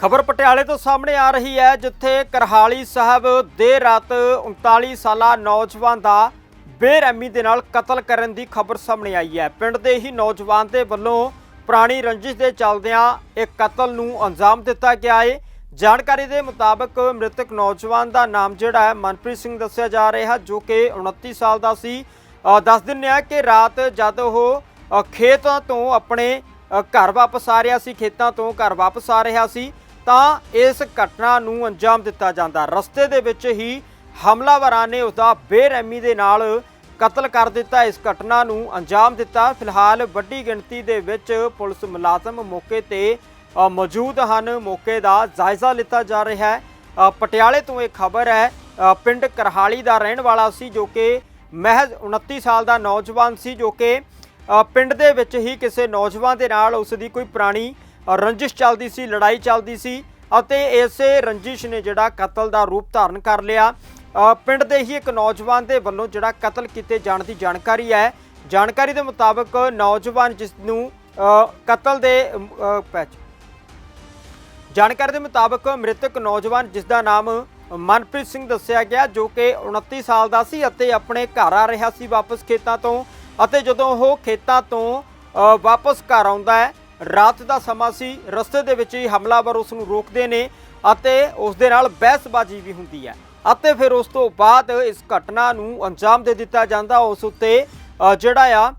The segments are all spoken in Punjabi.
ਖਬਰ ਪਟਿਆਲੇ ਤੋਂ ਸਾਹਮਣੇ ਆ ਰਹੀ ਹੈ, ਜਿੱਥੇ ਕਰਹਾਲੀ ਸਾਹਿਬ ਦੇਰ ਰਾਤ 39 ਸਾਲਾ ਨੌਜਵਾਨ ਦਾ ਬੇਰਹਿਮੀ ਦੇ ਨਾਲ ਕਤਲ ਕਰਨ ਦੀ ਖਬਰ ਸਾਹਮਣੇ ਆਈ ਹੈ। ਪਿੰਡ ਦੇ ਹੀ ਨੌਜਵਾਨ ਦੇ ਵੱਲੋਂ ਪੁਰਾਣੀ ਰੰਜਿਸ਼ ਦੇ ਚੱਲਦਿਆਂ ਇਹ ਕਤਲ ਨੂੰ ਅੰਜਾਮ ਦਿੱਤਾ ਗਿਆ ਹੈ ਜਾਣਕਾਰੀ ਦੇ ਮੁਤਾਬਕ ਮ੍ਰਿਤਕ ਨੌਜਵਾਨ ਦਾ ਨਾਮ ਜਿਹੜਾ ਹੈ, ਮਨਪ੍ਰੀਤ ਸਿੰਘ ਦੱਸਿਆ ਜਾ ਰਿਹਾ, ਜੋ ਕਿ 29 ਸਾਲ ਦਾ ਸੀ। ਦੱਸ ਦਿੰਦੇ ਆ ਕਿ ਰਾਤ ਜਦ ਉਹ ਖੇਤਾਂ ਤੋਂ ਆਪਣੇ ਘਰ ਵਾਪਸ ਆ ਰਿਹਾ ਸੀ, ਖੇਤਾਂ ਤੋਂ ਘਰ ਵਾਪਸ ਆ ਰਿਹਾ ਸੀ ਤਾਂ ਇਸ ਘਟਨਾ ਨੂੰ ਅੰਜਾਮ ਦਿੱਤਾ ਜਾਂਦਾ। ਰਸਤੇ ਦੇ ਵਿੱਚ ਹੀ ਹਮਲਾਵਰਾਂ ਨੇ ਉਸਦਾ ਬੇਰਹਿਮੀ ਦੇ ਨਾਲ ਕਤਲ ਕਰ ਦਿੱਤਾ। ਇਸ ਘਟਨਾ ਨੂੰ ਅੰਜਾਮ ਦਿੱਤਾ। ਫਿਲਹਾਲ ਵੱਡੀ ਗਿਣਤੀ ਦੇ ਵਿੱਚ ਪੁਲਿਸ ਮੁਲਾਜ਼ਮ ਮੌਕੇ ਤੇ ਮੌਜੂਦ ਹਨ। ਮੌਕੇ ਦਾ ਜਾਇਜ਼ਾ ਲਿੱਤਾ ਜਾ ਰਿਹਾ ਹੈ। ਪਟਿਆਲੇ ਤੋਂ ਇਹ ਖਬਰ ਹੈ ਪਿੰਡ ਕਰਹਾਲੀ ਦਾ ਰਹਿਣ ਵਾਲਾ ਸੀ ਜੋ ਕਿ ਮਹਿਜ਼ 29 ਸਾਲ ਦਾ ਨੌਜਵਾਨ ਸੀ ਜੋ ਕਿ ਪਿੰਡ ਦੇ ਵਿੱਚ ਹੀ ਕਿਸੇ ਨੌਜਵਾਨ ਦੇ ਨਾਲ ਉਸ ਦੀ ਕੋਈ ਪੁਰਾਣੀ ਰੰਜਿਸ਼ ਚੱਲਦੀ ਸੀ, ਲੜਾਈ ਚੱਲਦੀ ਸੀ ਅਤੇ ਇਸੇ ਰੰਜਿਸ਼ ਨੇ ਜਿਹੜਾ ਕਤਲ ਦਾ ਰੂਪ ਧਾਰਨ ਕਰ ਲਿਆ। ਪਿੰਡ ਦੇ ਹੀ ਇੱਕ ਨੌਜਵਾਨ ਦੇ ਵੱਲੋਂ ਜਿਹੜਾ ਕਤਲ ਕੀਤੇ ਜਾਣ ਦੀ ਜਾਣਕਾਰੀ ਹੈ। ਜਾਣਕਾਰੀ ਦੇ ਮੁਤਾਬਕ ਨੌਜਵਾਨ ਜਿਸ ਨੂੰ ਕਤਲ ਦੇ ਜਾਣਕਾਰੀ ਦੇ ਮੁਤਾਬਕ ਮ੍ਰਿਤਕ ਨੌਜਵਾਨ ਜਿਸ ਦਾ ਨਾਮ ਮਨਪ੍ਰੀਤ ਸਿੰਘ ਦੱਸਿਆ ਗਿਆ, ਜੋ ਕਿ 29 ਸਾਲ ਦਾ ਸੀ ਅਤੇ ਆਪਣੇ ਘਰ ਆ ਰਿਹਾ ਸੀ ਵਾਪਸ ਖੇਤਾਂ ਤੋਂ ਅਤੇ ਜਦੋਂ ਉਹ ਖੇਤਾਂ ਤੋਂ ਵਾਪਸ ਘਰ ਆਉਂਦਾ ਹੈ ਰਾਤ ਦਾ ਸਮਾਂ ਸੀ, ਰਸਤੇ ਦੇ ਵਿੱਚ ਹੀ ਹਮਲਾਵਰ ਉਸ ਨੂੰ ਰੋਕਦੇ ਨੇ ਅਤੇ ਉਸ ਦੇ ਨਾਲ ਬਹਿਸਬਾਜ਼ੀ ਵੀ ਹੁੰਦੀ ਹੈ। ਅਤੇ ਫਿਰ ਉਸ ਤੋਂ ਬਾਅਦ ਇਸ ਘਟਨਾ ਨੂੰ ਅੰਜਾਮ ਦੇ ਦਿੱਤਾ ਜਾਂਦਾ, ਉਸ ਉੱਤੇ ਜਿਹੜਾ ਆ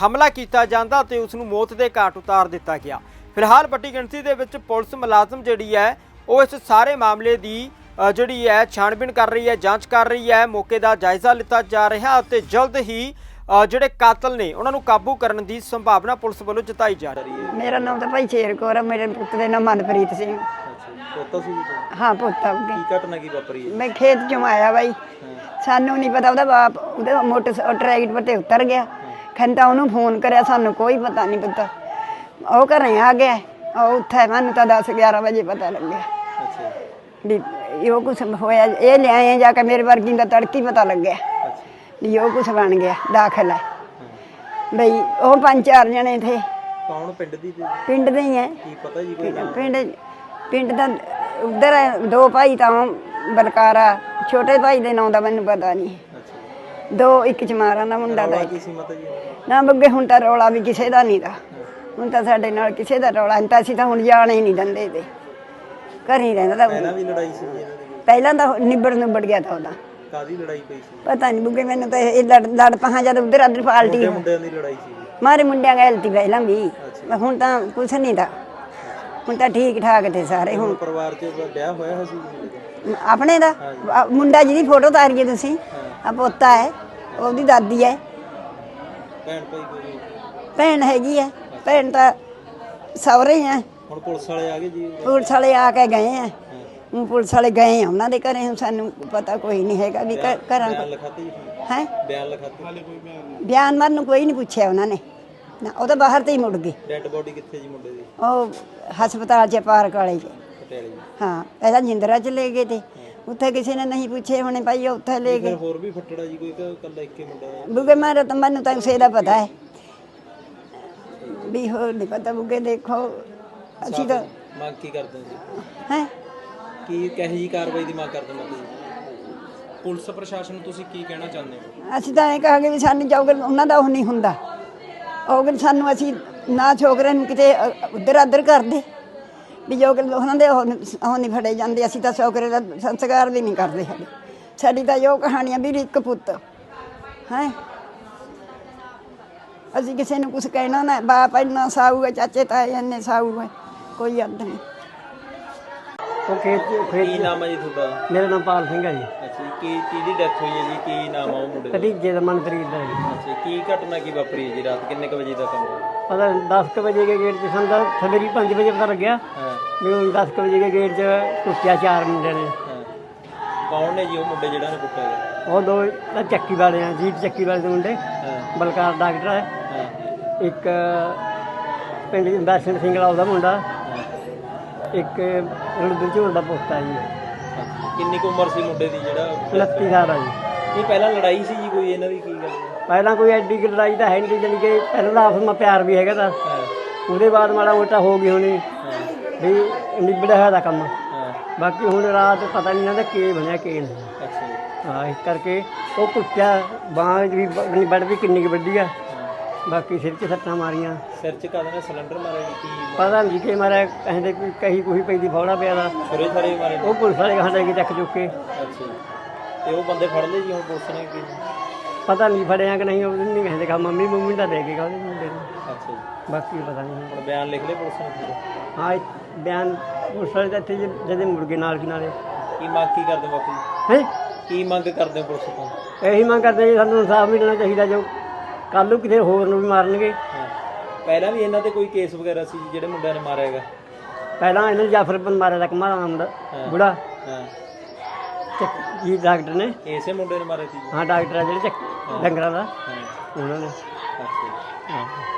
ਹਮਲਾ ਕੀਤਾ ਜਾਂਦਾ ਤੇ ਉਸ ਨੂੰ ਮੌਤ ਦੇ ਘਾਟ ਉਤਾਰ ਦਿੱਤਾ ਗਿਆ। ਫਿਲਹਾਲ ਵੱਡੀ ਗਿਣਤੀ ਦੇ ਵਿੱਚ ਪੁਲਿਸ ਮੁਲਾਜ਼ਮ ਜਿਹੜੀ ਹੈ, ਉਹ ਇਸ ਸਾਰੇ ਮਾਮਲੇ ਦੀ ਜਿਹੜੀ ਹੈ, ਛਾਣਬੀਣ ਕਰ ਰਹੀ ਹੈ, ਜਾਂਚ ਕਰ ਰਹੀ ਹੈ, ਮੌਕੇ ਦਾ ਜਾਇਜ਼ਾ ਲਿੱਤਾ ਜਾ ਰਿਹਾ ਅਤੇ ਜਲਦ ਹੀ ਜਿਹੜੇ ਕਾਤਲ ਨੇ ਉਹਨਾਂ ਨੂੰ ਕਾਬੂ ਕਰਨ ਦੀ ਸੰਭਾਵਨਾ ਪੁਲਿਸ ਵੱਲੋਂ ਜਤਾਈ ਜਾ ਰਹੀ ਹੈ। ਮੇਰਾ ਨਾਮ ਤਾਂ ਭਾਈ ਸ਼ੇਰ ਕੌਰ ਆ ਮੇਰੇ ਪੁੱਤ ਦਾ ਨਾਮ ਮਨਪ੍ਰੀਤ ਸਿੰਘ। ਪੋਤਾ ਸੀ? ਹਾਂ ਪੁੱਤ। ਕੀ ਘਟਨਾ ਕੀ ਵਾਪਰੀ ਹੈ? ਮੈਂ ਖੇਤ ਚੋਂ ਆਇਆ ਬਾਈ। ਸਾਨੂੰ ਨਹੀਂ ਪਤਾ ਉਹਦਾ ਬਾਪ ਉਹਦੇ ਮੋਟਰ ਟਰੈਕਟਰ ਤੇ ਉਤਰ ਗਿਆ। ਖੰਤਾ ਉਹਨੂੰ ਫੋਨ ਕਰਿਆ ਸਾਨੂੰ ਕੋਈ ਪਤਾ ਨਹੀਂ ਪਤਾ। ਉਹ ਘਰੇ ਆ ਗਿਆ। ਉਹ ਉੱਥੇ ਮੈਨੂੰ ਤਾਂ 10 11 ਵਜੇ ਪਤਾ ਲੱਗਿਆ। ਅੱਛਾ। ਵੀ ਇਹ ਕੁਛ ਹੋਇਆ ਇਹ ਲਿਆਏ ਜਾ ਕੇ ਮੇਰੇ ਵਰਗੀ ਦਾ ਤੜਕੀ ਪਤਾ ਲੱਗਿਆ। ਉਹ ਕੁਛ ਬਣ ਗਿਆ ਦਾਖਲ ਹੈ ਬਈ ਉਹ ਪੰਜ ਚਾਰ ਜਣੇ ਥੇ ਕੌਣ? ਪਿੰਡ ਦੀ ਤੇ? ਪਿੰਡ ਦੇ ਹੀ ਹੈ ਕੀ ਪਤਾ ਜੀ ਕੋਈ ਨਾਮ? ਪਿੰਡ ਪਿੰਡ ਦਾ ਉਧਰ ਦੋ ਭਾਈ ਤਾਂ ਬਲਕਾਰਾ ਛੋਟੇ ਭਾਈ ਦੇ ਨਾਂ ਦਾ ਮੈਨੂੰ ਪਤਾ ਨਹੀਂ। ਅੱਛਾ। ਦੋ ਇੱਕ ਚਮਾਰਾਂ ਦਾ ਮੁੰਡਾ ਦਾ ਰੌਲਾ ਇੱਕ। ਕੀ ਸੀ ਮਾਤਾ ਜੀ? ਨਾ ਬੱਗੇ ਹੁਣ ਤਾਂ ਰੌਲਾ ਵੀ ਕਿਸੇ ਦਾ ਨਹੀਂ ਦਾ ਹੁਣ ਤਾਂ ਸਾਡੇ ਨਾਲ ਕਿਸੇ ਦਾ ਰੌਲਾ ਨਹੀਂ ਤਾਂ ਅਸੀਂ ਤਾਂ ਹੁਣ ਜਾਣ ਹੀ ਨਹੀਂ ਦਿੰਦੇ ਤੇ। ਘਰ ਹੀ ਰਹਿੰਦਾ ਤਾਂ ਪਹਿਲਾਂ ਵੀ ਲੜਾਈ ਸੀ ਜੀ ਇਹਨਾਂ ਦੀ। ਪਹਿਲਾਂ ਤਾਂ ਨਿਬੜ ਨਿਬੜ ਗਿਆ ਤਾਂ ਉਹਦਾ। ਕਾਦੀ ਲੜਾਈ ਪਈ ਸੀ? ਪਤਾ ਨਹੀਂ ਬੁੱਗੇ ਮੈਨੂੰ ਤਾਂ ਇਹ ਲੜ ਲੜ ਪਹਾਂ ਜਦ ਉਧਰ ਅਦਰ ਪਾਲਟੀ ਮੁੰਡੇ ਮੁੰਡਿਆਂ ਦੀ ਲੜਾਈ ਸੀ। ਮਾਰੇ ਮੁੰਡਿਆਂ ਗੈਲਤੀ ਪਹਿਲਾਂ ਵੀ। ਹੁਣ ਤਾਂ ਕੁਛ ਨਹੀਂ ਦਾ ਹੁਣ ਤਾਂ ਠੀਕ ਠਾਕ ਤੇ ਸਾਰੇ ਹੁਣ। ਪਰਿਵਾਰ ਚ ਵਿਆਹ ਹੋਇਆ ਹੋਇਆ ਸੀ? ਆਪਣੇ ਦਾ? ਮੁੰਡਾ ਜਿਹਦੀ ਫੋਟੋ ਤਾਰੀਏ ਤੁਸੀਂ ਆ ਪੋਤਾ ਹੈ ਉਹਦੀ ਦਾਦੀ ਹੈ। ਭੈਣ ਭਾਈ ਕੋਈ ਭੈਣ ਹੈਗੀ ਹੈ ਭੈਣ ਤਾਂ ਸਹੁਰੇ ਹੈ। ਹੁਣ ਪੁਲਿਸ ਵਾਲੇ ਆ ਗਏ ਜੀ? ਪੁਲਿਸ ਵਾਲੇ ਆ ਕੇ ਗਏ ਆ ਹੁਣ ਪੁਲਿਸ ਵਾਲੇ ਗਏ ਆ ਉਹਨਾਂ ਦੇ ਘਰੇ ਹੁਣ ਸਾਨੂੰ ਪਤਾ ਕੋਈ ਨਹੀਂ ਹੈਗਾ ਵੀ ਘ- ਘਰਾਂ? ਹੈ? ਬਿਆਨ ਲਿਖਾਤੇ? ਹਾਲੇ ਕੋਈ ਬਿਆਨ ਬਿਆਨ ਮਾਰਨ ਨੂੰ ਕੋਈ ਨਹੀਂ ਪੁੱਛਿਆ ਉਹਨਾਂ ਨੇ। ਨਾ ਉਹ ਤਾਂ ਬਾਹਰ ਤੇ ਹੀ ਮੁੜ ਗਏ। ਡੈੱਡ ਬੋਡੀ ਕਿੱਥੇ ਜੀ ਮੁੰਡੇ ਦੀ? ਉਹ ਹਸਪਤਾਲ 'ਚ ਪਾਰਕ ਵਾਲੇ 'ਚ। ਪਟਿਆਲੇ ਜੀ। ਹਾਂ ਪਹਿਲਾਂ ਜਿੰਦਰਾ ਚ ਲੈ ਗਏ ਤੇ ਉੱਥੇ ਕਿਸੇ ਨੇ ਨਹੀਂ ਪੁੱਛੇ ਹੋਣੇ ਭਾਈ ਉਹ ਉੱਥੇ ਲੈ ਫਿਰ ਗਏ। ਹੋਰ ਵੀ ਫੱਟੜਾ ਜੀ ਕੋਈ ਕਿ ਕੱਲਾ ਇੱਕੇ ਮੁੰਡਾ ਹੈ। ਬੁਗੇ ਮਾਰਾ ਤਾਂ ਮੈਨੂੰ ਤਾਂ ਉਸੇ ਦਾ ਪਤਾ ਹੈ। ਵੀ ਹੋਰ ਨਹੀਂ ਪਤਾ ਬੁਗੇ ਦੇਖੋ। ਅਸੀਂ ਤਾਂ ਮੰਗ ਕੀ ਕਰਦੇ ਹੋ ਜੀ? ਹੈ? ਕੀ ਕਹੇ ਜੀ ਕਾਰਵਾਈ ਦੀ ਮੰਗ ਕਰਦੇ ਮਾਤਾ ਜੀ ਪੁਲਿਸ ਪ੍ਰਸ਼ਾਸਨ ਨੂੰ ਤੁਸੀਂ ਕੀ ਕਹਿਣਾ ਚਾਹੁੰਦੇ ਹੋ? ਅਸੀਂ ਤਾਂ ਇਹ ਕਹਾਂਗੇ ਵੀ ਸਾਨੂੰ ਜੋਗਲ ਉਹਨਾਂ ਦਾ ਉਹ ਨਹੀਂ ਹੁੰਦਾ। ਔਗਲ ਸਾਨੂੰ ਅਸੀਂ ਨਾ ਛੋਕਰੇ ਨੂੰ ਕਿਤੇ ਉਧਰ ਆਦਰ ਕਰਦੇ ਵੀ ਜੋਗਲ ਉਹਨਾਂ ਦੇ ਉਹ ਨੀ- ਉਹ ਨਹੀਂ ਫੜੇ ਜਾਂਦੇ, ਅਸੀਂ ਤਾਂ ਛੋਕਰੇ ਦਾ ਸੰਸਕਾਰ ਵੀ ਨਹੀਂ ਕਰਦੇ ਸਾਡੇ ਸਾਡੀ ਤਾਂ ਜੋ ਕਹਾਣੀਆਂ ਵੀ ਇੱਕ ਪੁੱਤ। ਹੈ? ਅਸੀਂ ਕਿਸੇ ਨੂੰ ਕੁਝ ਕਹਿਣਾ ਨਾ, ਬਾਪ ਇੰਨਾ ਸਾਊ ਹੈ, ਚਾਚੇ ਤਾਏ ਇੰਨੇ ਸਾਊ ਹੈ, ਕੋਈ ਅੰਤ ਨਹੀਂ। ਉਹ ਖੇਤ ਖੇਤ ਕੀ ਨਾਮ ਹੈ ਜੀ ਤੁਹਾਡਾ? ਮੇਰਾ ਨਾਮ ਪਾਲ ਸਿੰਘ ਹੈ ਜੀ। ਅੱਛਾ ਜੀ ਕੀ ਕਿਹਦੀ ਡੈਥ ਹੋਈ ਹੈ ਜੀ? ਕੀ ਨਾਮ ਆ ਉਹ ਮੁੰਡੇ ਦਾ? ਭਤੀਜੇ ਦਾ ਮਨਪ੍ਰੀਤ ਦਾ ਜੀ। ਅੱਛਾ ਕੀ ਘਟਨਾ ਕੀ ਵਾਪਰੀ ਹੈ ਜੀ ਰਾਤ? ਕਿੰਨੇ ਕ ਵਜੇ ਦਾ ਕੰਮ ਹੈ ਪਤਾ 10 ਵਜੇ ਕੇ ਗੇਟ 'ਚ ਸਾਨੂੰ ਤਾਂ ਸਵੇਰੀ 5 ਵਜੇ ਪਤਾ ਲੱਗਿਆ। ਹਾਂ। ਵੀ ਉਹ 10 ਵਜੇ ਕੇ ਗੇਟ 'ਚ ਕੁੱਟਿਆ ਚਾਰ ਮੁੰਡਿਆਂ ਨੇ। ਹਾਂ। ਕੌਣ ਨੇ ਜੀ ਉਹ ਮੁੰਡੇ ਜਿਹੜਾ ਨੇ ਕੁੱਟਿਆ ਉਹ ਦੋ ਤਾਂ ਚੱਕੀ ਵਾਲੇ ਆ ਜੀਪ ਚੱਕੀ ਵਾਲੇ ਦੇ ਮੁੰਡੇ। ਹਾਂ। ਬਲਕਾਰ ਡਾਕਟਰ ਹੈ ਹਾਂ। ਇੱਕ ਪਿੰਡ ਦਰਸ਼ਨ ਸਿੰਘ ਵਾਲਾ ਉਹਦਾ ਮੁੰਡਾ। ਇੱਕ ਰਣਬੀਰ ਝੋਲ ਦਾ ਪੋਤਾ ਜੀ। ਅੱਛਾ। ਕਿੰਨੀ ਕੁ ਉਮਰ ਸੀ ਮੁੰਡੇ ਦੀ ਜਿਹੜਾ? 29 ਸਾਲ ਆ ਜੀ। ਇਹ ਪਹਿਲਾਂ ਲੜਾਈ ਸੀ ਜੀ ਕੋਈ ਇਹਨਾਂ ਦੀ ਕੀ ਗੱਲ? ਹੈ? ਪਹਿਲਾਂ ਕੋਈ ਐਡੀ ਕੁ ਲੜਾਈ ਤਾਂ ਹੈ ਨਹੀਂ ਜਾਣੀ ਕਿ ਪਹਿਲਾਂ ਤਾਂ ਆਪਸ ਵਿੱਚ ਪਿਆਰ ਵੀ ਹੈਗਾ ਤਾਂ। ਉਹਦੇ ਬਾਅਦ ਮਾੜਾ ਮੋਟਾ ਹੋ ਗਈ ਹੋਣੀ ਵੀ ਨਿਬੜਿਆ ਹੋਇਆ ਦਾ ਕੰਮ। ਹਾਂ। ਬਾਕੀ ਹੁਣ ਰਾਤ ਪਤਾ ਨਹੀਂ ਨਾ ਕੀ ਬਣਿਆ ਕੀ ਨਹੀਂ। ਅੱਛਾ ਜੀ। ਹਾਂ ਇਸ ਕਰਕੇ ਉਹ ਕੁੱਤਿਆ ਬਾਂਹ ਵੀ ਬ- ਵੱਡ ਵੀ ਕਿੰਨੀ ਕੁ ਵੱਡੀ ਆ। ਬਾਕੀ ਸਿਰ 'ਚ ਸੱਟਾਂ ਮਾਰੀਆਂ। ਸਿਰ ਚ ਕਾਹਦੇ ਨਾਲ ਸਿਲੰਡਰ ਮਾਰਿਆ ਜੀ ਕੀ ਪਤਾ ਨਹੀਂ ਕਿ ਮਾਰਿਆ ਕਹਿੰਦੇ ਕੋਈ ਕਹੀ ਕੋਈ ਪੈਂਦੀ ਫੌੜਾ ਪਿਆ ਦਾ। ਛੁਰੇ ਛਾਰੇ ਮਾਰੇ? ਉਹ ਪੁਲਿਸ ਵਾਲੇ ਕਹਾਂ ਲੈ ਕੇ ਚੱਕ ਚੁੱਕ ਕੇ। ਅੱਛਾ ਜੀ। ਤੇ ਉਹ ਬੰਦੇ ਫੜ ਲਏ ਜੀ ਹੁਣ ਪੁਲਿਸ ਨੇ ਕੀ ਪਤਾ ਨਹੀਂ ਫੜਿਆ ਕਿ ਨਹੀਂ ਉਹ ਨਹੀਂ ਕਹਿੰਦੇ ਕਹਾ ਮੰਮੀ ਮੰਮੀ ਦਾ ਲੈ ਕੇ ਗਾ ਉਹਦੇ ਮੁੰਡੇ ਨੂੰ। ਅੱਛਾ ਜੀ। ਬਾਕੀ ਪਤਾ ਨਹੀਂ। ਹੁਣ ਬਿਆਨ ਲਿਖ ਲਏ ਪੁਲਿਸ ਨੇ ਪੂਰੇ? ਹਾਂ ਇਹ ਬਿਆਨ ਪੁਲਿਸ ਵਾਲੇ ਤਾਂ ਇੱਥੇ ਜਦੇ ਮੁਰਗੇ ਨਾਲ ਕੀ ਨਾਲੇ। ਕੀ ਮੰਗ ਕੀ ਕਰਦੇ ਬਾਪੂ ਜੀ ਹੈ? ਕੀ ਮੰਗ ਕਰਦੇ ਹੋ ਪੁਲਿਸ ਤੋਂ? ਇਹੀ ਮੰਗ ਕਰਦੇ ਜੀ ਸਾਨੂੰ ਇਨਸਾਫ ਮਿਲਣਾ ਚਾਹੀਦਾ ਜੋ ਕੱਲ ਨੂੰ ਕਿਸੇ ਹੋਰ ਨੂੰ ਵੀ ਮਾਰਨਗੇ। ਪਹਿਲਾਂ ਵੀ ਇਹਨਾਂ ਤੇ ਕੋਈ ਕੇਸ ਵਗੈਰਾ ਸੀ ਜੀ ਜਿਹੜੇ ਮੁੰਡਿਆਂ ਨੇ ਮਾਰਿਆ ਹੈਗਾ? ਪਹਿਲਾਂ ਇਹਨਾਂ ਨੂੰ ਜਾਫਰ ਬਨ ਮਾਰਿਆ ਦਾ ਕਮਾਲ ਨਾਮ ਦਾ ਬੁੜਾ। ਹਾਂ। ਚੱਕ- ਜੀ ਡਾਕਟਰ ਨੇ। ਇਸੇ ਮੁੰਡੇ ਨੇ ਮਾਰਿਆ ਸੀ? ਜੀ ਹਾਂ ਡਾਕਟਰ ਆ ਜਿਹੜੇ ਚੱਕ ਡੰਗਰਾਂ ਦਾ। ਹਾਂ। ਉਹਨਾਂ ਨੇ। ਅੱਛਾ। ਜੀ ਹਾਂ।